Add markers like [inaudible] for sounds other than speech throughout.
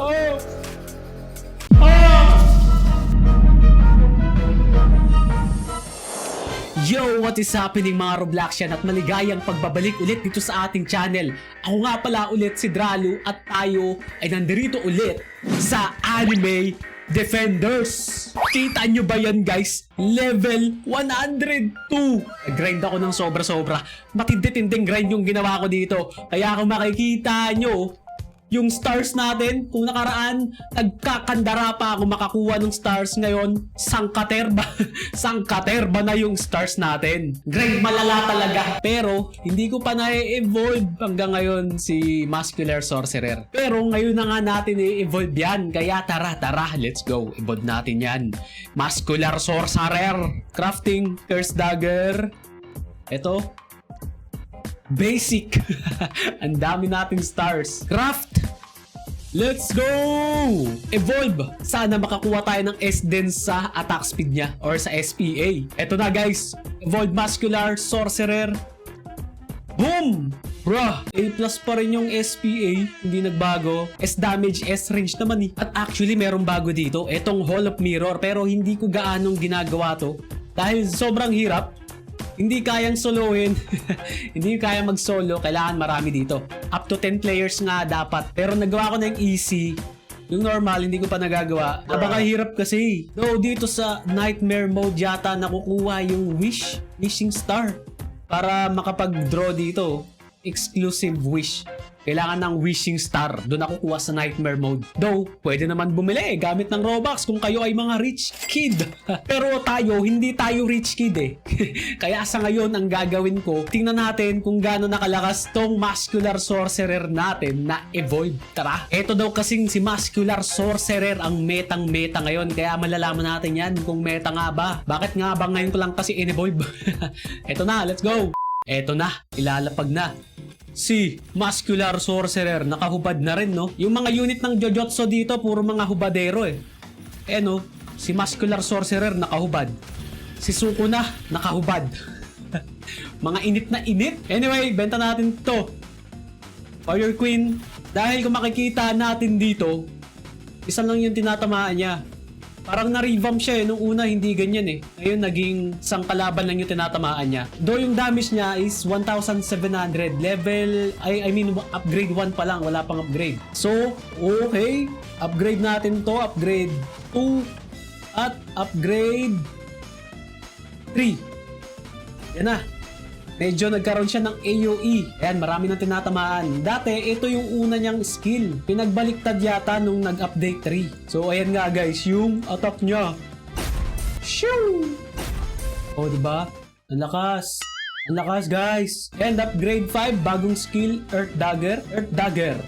Oh! Ah! Yo, what is happening mga Robloxian at maligayang pagbabalik ulit dito sa ating channel. Ako nga pala ulit si Dralu at tayo ay nandito ulit sa Anime Defenders. Kita nyo ba yan guys? Level 102. Grind ako ng sobra-sobra. Matindi-tinding grind yung ginawa ko dito. Kaya kung makikita nyo, yung stars natin, kung nakaraan, nagkakandara pa ako makakuha ng stars ngayon, sangkaterba. [laughs] sangkaterba na yung stars natin. Grind malala talaga. Pero, hindi ko pa na-evolve hanggang ngayon si Muscular Sorcerer. Pero, ngayon na nga natin i-evolve yan. Kaya tara, tara, let's go. Evolve natin yan. Muscular Sorcerer. Crafting, Curse Dagger. Ito, Basic. [laughs] Ang dami nating stars. Craft. Let's go! Evolve! Sana makakuha tayo ng S din sa attack speed niya or sa SPA. Eto na guys. Evolve Muscular Sorcerer. Boom! Bruh, A plus pa rin yung SPA, hindi nagbago. S damage, S range naman eh. At actually, merong bago dito. Etong Hall of Mirror, pero hindi ko gaanong ginagawa to. Dahil sobrang hirap, hindi kayang solohin. [laughs] hindi kaya mag-solo. Kailangan marami dito. Up to 10 players nga dapat. Pero nagawa ko na yung easy. Yung normal, hindi ko pa nagagawa. Napakahirap kasi. Though dito sa Nightmare Mode yata nakukuha yung Wish, Wishing Star. Para makapag-draw dito. Exclusive Wish. Kailangan ng wishing star. Doon ako kuha sa nightmare mode. Though, pwede naman bumili eh, gamit ng Robux kung kayo ay mga rich kid. [laughs] Pero tayo, hindi tayo rich kid eh. [laughs] Kaya sa ngayon, ang gagawin ko, tingnan natin kung gaano nakalakas tong muscular sorcerer natin na evolve. Tara! Ito daw kasing si muscular sorcerer ang metang meta ngayon. Kaya malalaman natin yan kung meta nga ba. Bakit nga ba ngayon ko lang kasi in-evolve? [laughs] Ito na, let's go! Eto na, ilalapag na si Muscular Sorcerer. Nakahubad na rin, no? Yung mga unit ng Jojotsu dito, puro mga hubadero eh. Eh, no? Si Muscular Sorcerer, nakahubad. Si Sukuna, nakahubad. [laughs] mga init na init. Anyway, benta natin to. Fire Queen. Dahil kung makikita natin dito, isa lang yung tinatamaan niya. Parang na-revamp siya eh. Nung una, hindi ganyan eh. Ngayon, naging isang kalaban lang yung tinatamaan niya. Though yung damage niya is 1,700. Level, I, I mean, upgrade 1 pa lang. Wala pang upgrade. So, okay. Upgrade natin to. Upgrade 2. At upgrade 3. Yan na. Medyo nagkaroon siya ng AoE. Ayan, marami nang tinatamaan. Dati, ito yung una niyang skill. Pinagbaliktad yata nung nag-update 3. So, ayan nga guys, yung attack niya. Shoo! Oh, di ba? Ang lakas. Ang lakas, guys. And upgrade 5, bagong skill, Earth Dagger. Earth Dagger.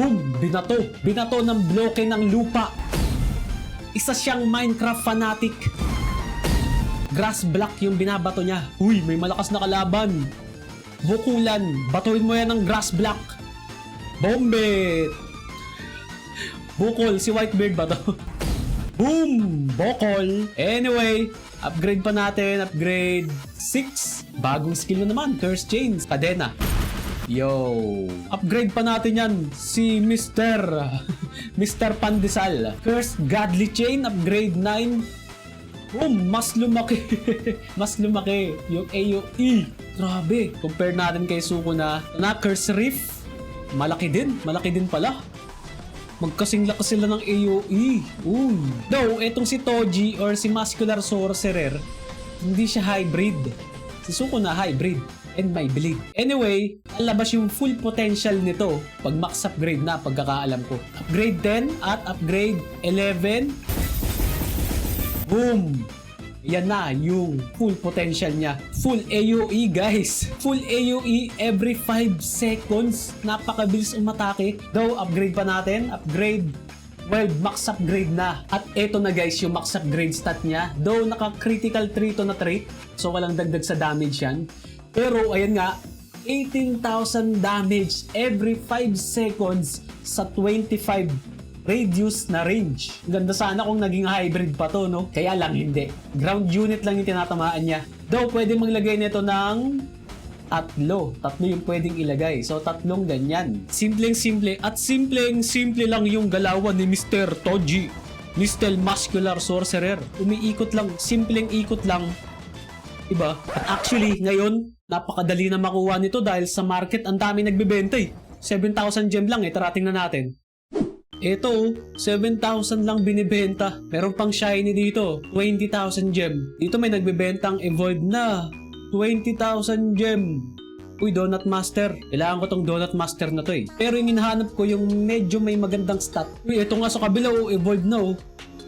Boom! Binato. Binato ng bloke ng lupa. Isa siyang Minecraft fanatic. Grass block yung binabato niya. Uy, may malakas na kalaban. Bukulan. Batuin mo yan ng grass block. Bombet. Bukol. Si Whitebeard ba to? [laughs] Boom! Bokol. Anyway, upgrade pa natin. Upgrade 6. Bagong skill na naman. Curse Chains. Kadena. Yo! Upgrade pa natin yan. Si Mr. [laughs] Mr. Pandesal. First Godly Chain. Upgrade 9. Boom! Mas lumaki. [laughs] mas lumaki yung AOE. Grabe. Compare natin kay Suko na na Reef. Malaki din. Malaki din pala. Magkasing lakas sila ng AOE. Uy. Though, etong si Toji or si Muscular Sorcerer, hindi siya hybrid. Si Suko na hybrid. And my belief. Anyway, alabas yung full potential nito pag max upgrade na pagkakaalam ko. Upgrade 10 at upgrade 11 Boom! Yan na yung full potential niya. Full AOE guys. Full AOE every 5 seconds. Napakabilis umatake. Though upgrade pa natin. Upgrade 12 max upgrade na. At eto na guys yung max upgrade stat niya. Though naka critical 3 to na trait. So walang dagdag sa damage yan. Pero ayan nga. 18,000 damage every 5 seconds sa 25 radius na range. Ganda sana kung naging hybrid pa to, no? Kaya lang hindi. Ground unit lang yung tinatamaan niya. Though, pwede maglagay nito ng Tatlo. Tatlo yung pwedeng ilagay. So, tatlong ganyan. Simpleng-simple at simpleng-simple lang yung galawan ni Mr. Toji. Mr. Muscular Sorcerer. Umiikot lang. Simpleng ikot lang. Diba? At actually, ngayon, napakadali na makuha nito dahil sa market ang dami nagbebenta eh. 7,000 gem lang eh. Tara tingnan natin. Ito, 7,000 lang binibenta. Meron pang shiny dito, 20,000 gem. Dito may nagbebentang evolved na, 20,000 gem. Uy, Donut Master. Kailangan ko tong Donut Master na to eh. Pero yung hinahanap ko yung medyo may magandang stat. Uy, ito nga sa kabila oh, evolved na oh.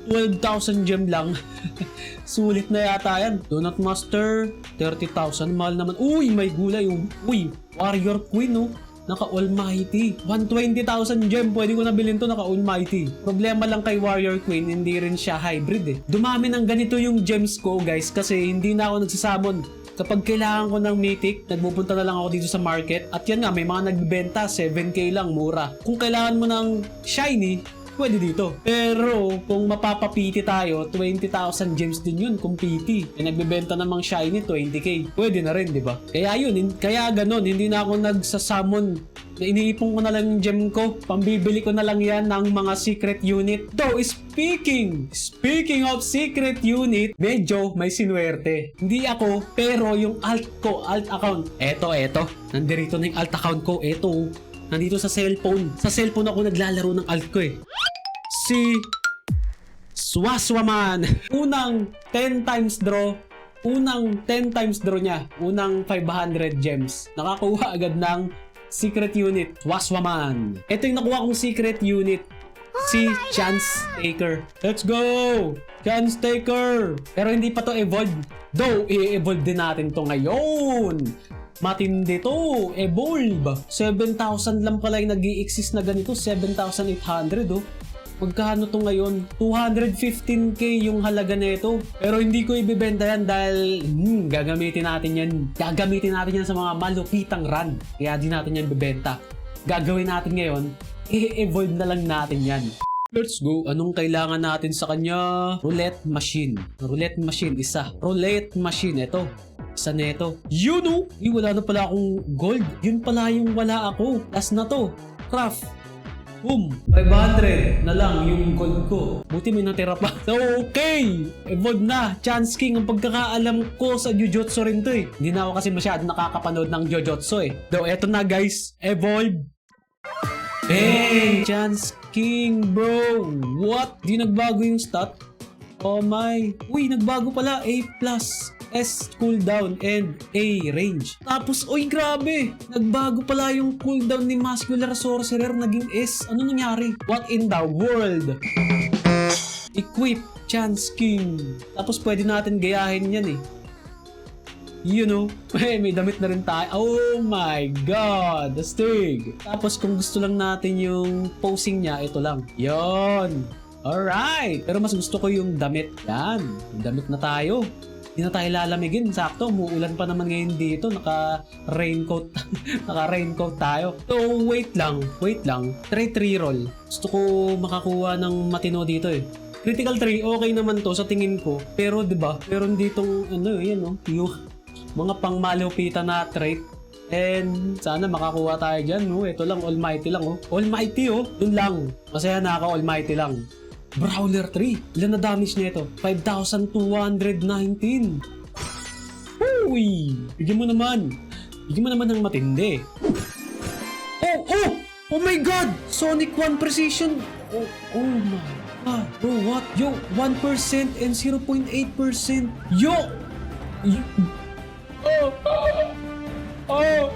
12,000 gem lang. [laughs] Sulit na yata yan. Donut Master, 30,000. Mahal naman. Uy, may gulay. oh. Uy, Warrior Queen oh. Naka Almighty. 120,000 gem. Pwede ko nabilin to naka Almighty. Problema lang kay Warrior Queen, hindi rin siya hybrid eh. Dumami ng ganito yung gems ko guys kasi hindi na ako nagsasamon. Kapag kailangan ko ng mythic, nagpupunta na lang ako dito sa market. At yan nga, may mga nagbebenta, 7k lang, mura. Kung kailangan mo ng shiny, pwede dito. Pero kung mapapapiti tayo, 20,000 gems din yun kung PT. E nagbebenta namang shiny 20k. Pwede na rin, di ba? Kaya yun, kaya ganun, hindi na ako nagsasamon. Iniipon ko na lang yung gem ko. Pambibili ko na lang yan ng mga secret unit. Though, speaking, speaking of secret unit, medyo may sinuwerte. Hindi ako, pero yung alt ko, alt account. Eto, eto. Nandirito na yung alt account ko. Eto, nandito sa cellphone. Sa cellphone ako naglalaro ng alt ko eh. Si Swaswaman. [laughs] Unang 10 times draw. Unang 10 times draw niya. Unang 500 gems. Nakakuha agad ng secret unit. Swaswaman. Ito yung nakuha kong secret unit. Si Chance Taker. Let's go! Chance Taker! Pero hindi pa to evolve. Though, i-evolve din natin to ngayon. Matindi to. Evolve. 7,000 lang pala yung nag exist na ganito. 7,800 oh. Magkano to ngayon? 215k yung halaga nito. Pero hindi ko ibibenta yan dahil hmm, gagamitin natin yan. Gagamitin natin yan sa mga malupitang run. Kaya di natin yan bibenta. Gagawin natin ngayon, i-evolve na lang natin yan. Let's go. Anong kailangan natin sa kanya? Roulette machine. Roulette machine, isa. Roulette machine, ito. Isa neto. Yun oh! Ay, wala na pala akong gold. Yun pala yung wala ako. Last na to. Craft. Boom! 500 na lang yung gold ko. Buti may natira pa. So, [laughs] okay! Evolve na. Chance King ang pagkakaalam ko sa Jujutsu rin to eh. Hindi na ako kasi masyado nakakapanood ng Jujutsu eh. Though, eto na guys. Evolve. Hey! Chance King, bro! What? Di nagbago yung stat? Oh my! Uy, nagbago pala. A+. S cooldown and A range. Tapos, oy grabe! Nagbago pala yung cooldown ni Muscular Sorcerer naging S. Ano nangyari? What in the world? Equip Chance King. Tapos pwede natin gayahin yan eh. You know, [laughs] may, may damit na rin tayo. Oh my God! Astig! Tapos kung gusto lang natin yung posing niya, ito lang. Yon. Alright! Pero mas gusto ko yung damit. Yan. Yung damit na tayo. Hindi na tayo lalamigin. Sakto, muulan pa naman ngayon dito. Naka-raincoat. [laughs] Naka-raincoat tayo. So, wait lang. Wait lang. Try 3 roll. Gusto ko makakuha ng matino dito eh. Critical 3, okay naman to sa tingin ko. Pero 'di ba? Meron ditong ano, yan oh, yung mga pangmalupitan na trait. And sana makakuha tayo dyan, no? Ito lang, almighty lang, oh. Almighty, oh. Yun lang. Masaya na ako, almighty lang. Brawler 3. Ilan na damage nito? 5,219. Uy! Bigyan mo naman. Bigyan mo naman ng matindi. Oh, oh! Oh my God! Sonic 1 Precision! Oh, oh my God! Bro, what? Yo, 1% and 0.8%. Yo! Y- Oh! Oh! Oh!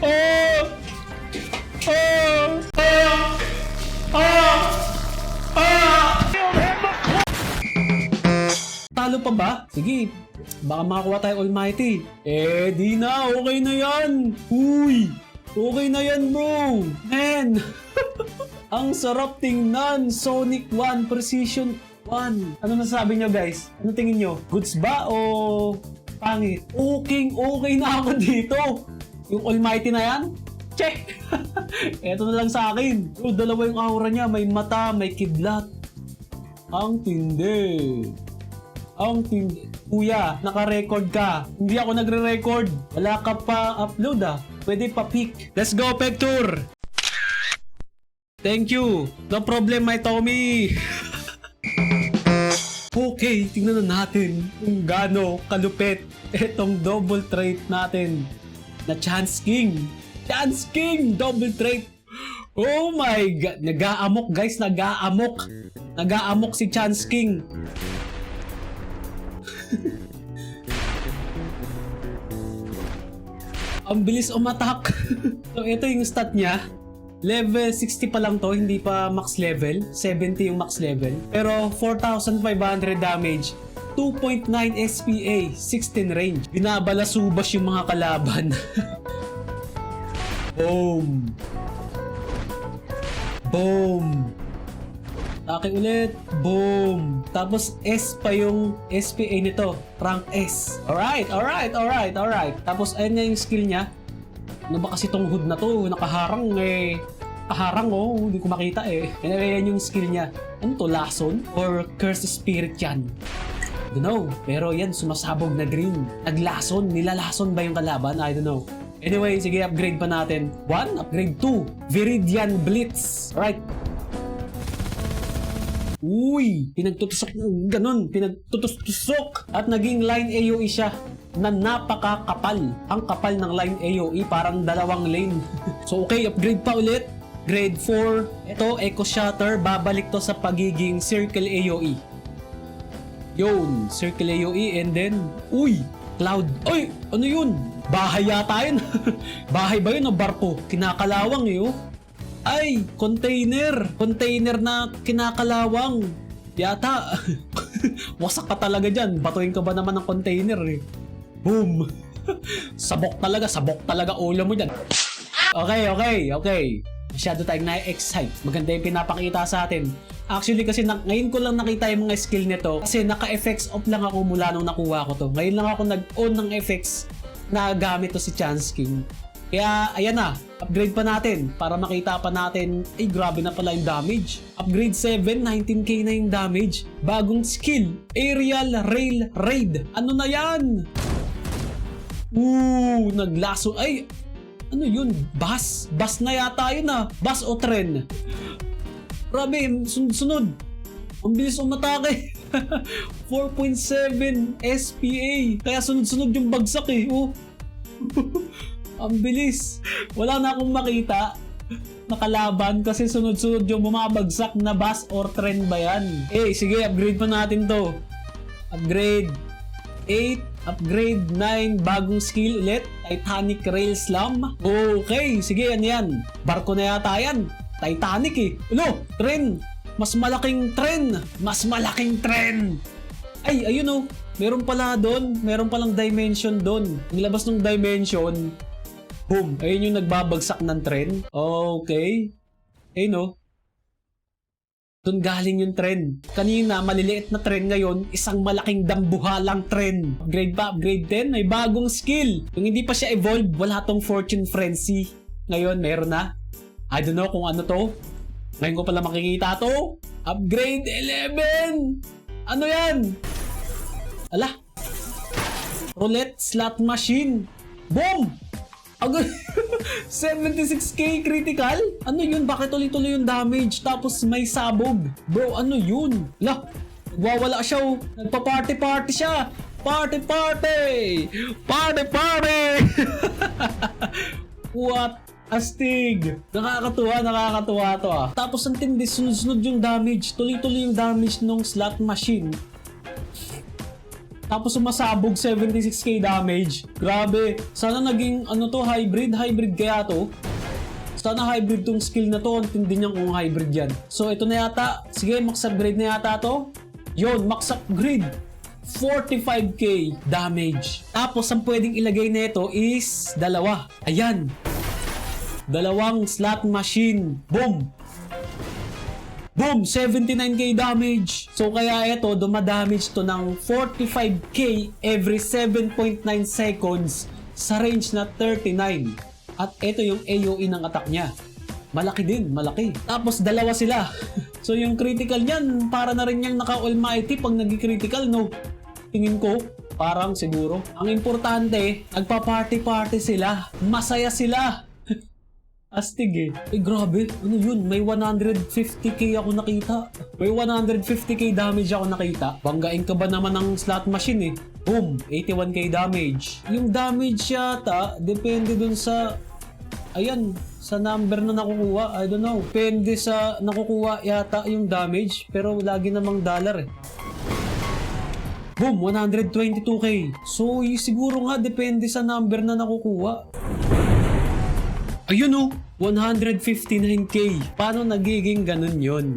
Oh! Oh! Oh! Talo pa ba? Sige, baka makakuha tayo Almighty. Eh, di na. Okay na yan. Uy! Okay na yan, bro. Man! [laughs] Ang sarap tingnan. Sonic 1 Precision 1. Ano nasabi nyo, guys? Ano tingin nyo? Goods ba o pangit? Okay, okay na ako dito. Yung Almighty na yan? Check! [laughs] Eto na lang sa akin. Bro, dalawa yung aura niya. May mata, may kidlat. Ang tindi. Ang tin- Kuya, naka-record ka. Hindi ako nagre-record. Wala ka pa upload ah. Pwede pa pick. Let's go, Pector! Thank you. No problem, my Tommy. [laughs] okay, tingnan na natin kung gaano kalupit itong double trait natin na Chance King. Chance King! Double trait! Oh my God! Nag-aamok guys, nag-aamok! Nag-aamok si Chance King. [laughs] Ang bilis umatak. [laughs] so ito yung stat niya. Level 60 pa lang to, hindi pa max level. 70 yung max level. Pero 4,500 damage. 2.9 SPA, 16 range. Binabalasubas yung mga kalaban. [laughs] Boom. Boom. Taki ulit. Boom. Tapos S pa yung SPA nito. Rank S. Alright, alright, alright, alright. Tapos ayun nga yung skill niya. Ano ba kasi tong hood na to? Nakaharang eh. Nakaharang oh. Hindi ko makita eh. Anyway, yan yung skill niya. Ano to? Lason? Or Curse Spirit yan? I don't know. Pero yan, sumasabog na green. Naglason. Nilalason ba yung kalaban? I don't know. Anyway, sige, upgrade pa natin. 1, upgrade 2. Viridian Blitz. Alright. Uy! Pinagtutusok ganun. Pinagtutusok. At naging line AOE siya na napakakapal. Ang kapal ng line AOE parang dalawang lane. [laughs] so okay, upgrade pa ulit. Grade 4. Ito, Echo Shatter. Babalik to sa pagiging Circle AOE. Yun, Circle AOE and then, uy, Cloud. Uy, ano yun? Bahay yata yun. [laughs] Bahay ba yun o barko? Kinakalawang eh oh. Ay, container. Container na kinakalawang. Yata. [laughs] Wasak ka talaga dyan. Batuin ka ba naman ng container eh. Boom. [laughs] sabok talaga, sabok talaga ulo mo dyan. Okay, okay, okay. Masyado tayong na-excite. Maganda yung pinapakita sa atin. Actually kasi na, ngayon ko lang nakita yung mga skill nito kasi naka-effects off lang ako mula nung nakuha ko to. Ngayon lang ako nag-on ng effects na gamit to si Chance King. Kaya ayan na, upgrade pa natin para makita pa natin, ay grabe na pala yung damage. Upgrade 7, 19k na yung damage. Bagong skill, Aerial Rail Raid. Ano na yan? Ooh, naglaso. Ay, ano yun? Bus? Bus na yata yun ah. Bus o tren? Grabe, sun- sunod. Ang bilis umatake. [laughs] 4.7 SPA. Kaya sunod-sunod yung bagsak eh. Oh. [laughs] Ang bilis. Wala na akong makita nakalaban kasi sunod-sunod yung bumabagsak na bus or trend ba yan? Eh, sige, upgrade pa natin to. Upgrade 8, upgrade 9, bagong skill ulit. Titanic Rail Slam. Okay, sige, yan yan. Barko na yata yan. Titanic eh. Ano? Tren. Mas malaking tren. Mas malaking tren. Ay, ayun oh. Meron pala doon. Meron palang dimension doon. Nilabas ng dimension. Boom. Ayun yung nagbabagsak ng tren. Okay. Ayun oh. Doon galing yung tren. Kanina, maliliit na tren ngayon, isang malaking dambuhalang tren. Upgrade pa, upgrade 10, may bagong skill. Yung hindi pa siya evolve, wala tong Fortune Frenzy. Ngayon, meron na. I don't know kung ano to. Ngayon ko pala makikita to. Upgrade 11! Ano yan? Ala. Roulette slot machine. Boom! Agad [laughs] 76k critical? Ano yun? Bakit tuloy-tuloy yung damage? Tapos may sabog. Bro, ano yun? La, wawala siya oh. Nagpa-party-party siya. Party party! Party party! [laughs] What? Astig! Nakakatuwa, nakakatuwa to ah. Tapos ang tindi, sunod-sunod yung damage. Tuloy-tuloy yung damage ng slot machine. Tapos sumasabog 76k damage. Grabe. Sana naging ano to hybrid, hybrid kaya to. Sana hybrid tong skill na to. Ang tindi niyan kung hybrid yan. So ito na yata. Sige, max upgrade na yata to. Yon, max upgrade. 45k damage. Tapos ang pwedeng ilagay nito is dalawa. Ayan. Dalawang slot machine. Boom! Boom! 79k damage. So kaya ito, dumadamage to ng 45k every 7.9 seconds sa range na 39. At ito yung AOE ng attack niya. Malaki din, malaki. Tapos dalawa sila. [laughs] so yung critical niyan, para na rin yung naka-almighty pag nag-critical, no? tingin ko. Parang siguro. Ang importante, nagpa-party-party sila. Masaya sila. Astig eh. Eh grabe, ano yun? May 150k ako nakita. May 150k damage ako nakita. Banggain ka ba naman ng slot machine eh? Boom! 81k damage. Yung damage yata, depende dun sa... Ayan, sa number na nakukuha. I don't know. Depende sa nakukuha yata yung damage. Pero lagi namang dollar eh. Boom! 122k. So, siguro nga depende sa number na nakukuha. Ayun oh, 159k. Paano nagiging ganun yon?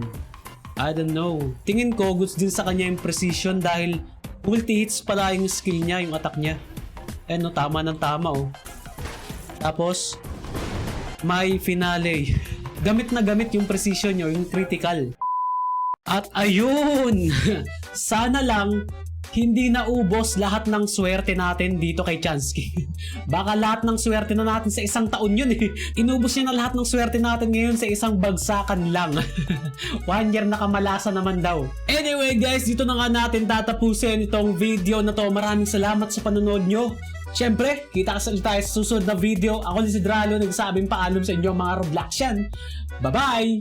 I don't know. Tingin ko, goods din sa kanya yung precision dahil multi-hits pala yung skill niya, yung attack niya. Eh no, tama ng tama oh. Tapos, may finale. Gamit na gamit yung precision niyo, yung critical. At ayun! [laughs] Sana lang hindi naubos lahat ng swerte natin dito kay Chansky. [laughs] Baka lahat ng swerte na natin sa isang taon yun eh. Inubos niya na lahat ng swerte natin ngayon sa isang bagsakan lang. [laughs] One year nakamalasa naman daw. Anyway guys, dito na nga natin tatapusin itong video na to. Maraming salamat sa panonood nyo. Siyempre, kita ka tayo sa susunod na video. Ako ni si Dralo, nagsabing paalam sa inyo mga Robloxian. Bye-bye!